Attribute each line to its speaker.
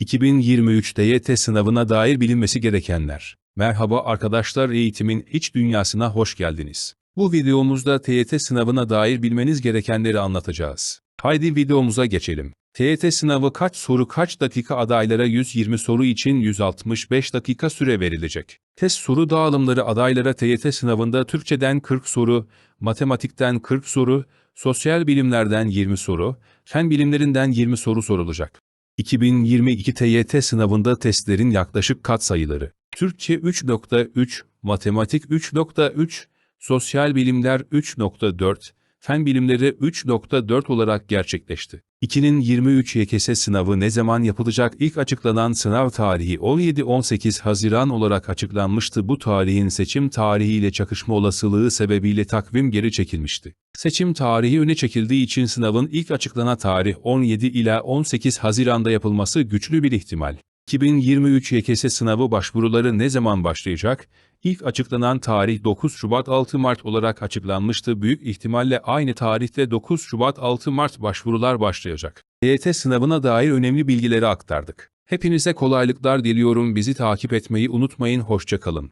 Speaker 1: 2023 TYT sınavına dair bilinmesi gerekenler. Merhaba arkadaşlar eğitimin iç dünyasına hoş geldiniz. Bu videomuzda TYT sınavına dair bilmeniz gerekenleri anlatacağız. Haydi videomuza geçelim. TYT sınavı kaç soru kaç dakika adaylara 120 soru için 165 dakika süre verilecek. Test soru dağılımları adaylara TYT sınavında Türkçeden 40 soru, matematikten 40 soru, sosyal bilimlerden 20 soru, fen bilimlerinden 20 soru sorulacak. 2022 TYT sınavında testlerin yaklaşık katsayıları. Türkçe 3.3, matematik 3.3, sosyal bilimler 3.4, fen bilimleri 3.4 olarak gerçekleşti. 2023 YKS sınavı ne zaman yapılacak? İlk açıklanan sınav tarihi 17-18 Haziran olarak açıklanmıştı. Bu tarihin seçim tarihiyle çakışma olasılığı sebebiyle takvim geri çekilmişti. Seçim tarihi öne çekildiği için sınavın ilk açıklanan tarih 17 ila 18 Haziran'da yapılması güçlü bir ihtimal. 2023 YKS sınavı başvuruları ne zaman başlayacak? İlk açıklanan tarih 9 Şubat 6 Mart olarak açıklanmıştı. Büyük ihtimalle aynı tarihte 9 Şubat 6 Mart başvurular başlayacak. EYT sınavına dair önemli bilgileri aktardık. Hepinize kolaylıklar diliyorum. Bizi takip etmeyi unutmayın. Hoşçakalın.